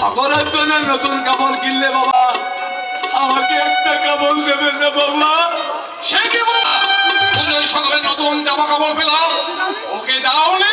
সকলের জন্য নতুন কাপড় কিনলে বাবা আমাকে একটা কাপড় দেবে না বাবা? সে কি সকালে নতুন জামা কাপড় পেলাম ওকে দাওনি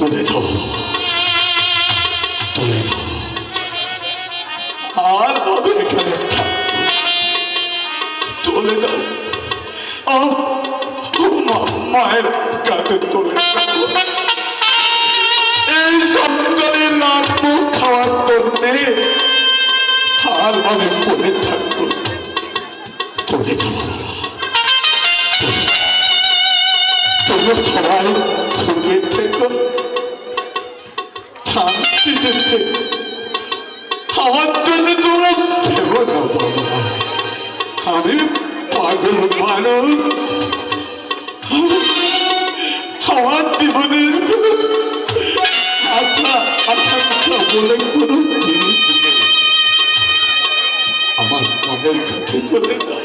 তুলে দাও তুলে দাও আর বাবা এখানে। তুলে দাও। মায়ের কাছে তুলে এই সন্তানে নাচবো খাওয়ার জন্যে আর মানে পড়ে থাকব তুলে তোমরা সবাই সুখে থেকো। শান্তিতে থেকো আমার জন্য তোমরা ভেবো না আমি পাগল মানুষ আমার জীবনের আশা আশা বলে আমার মনের কাছে বলে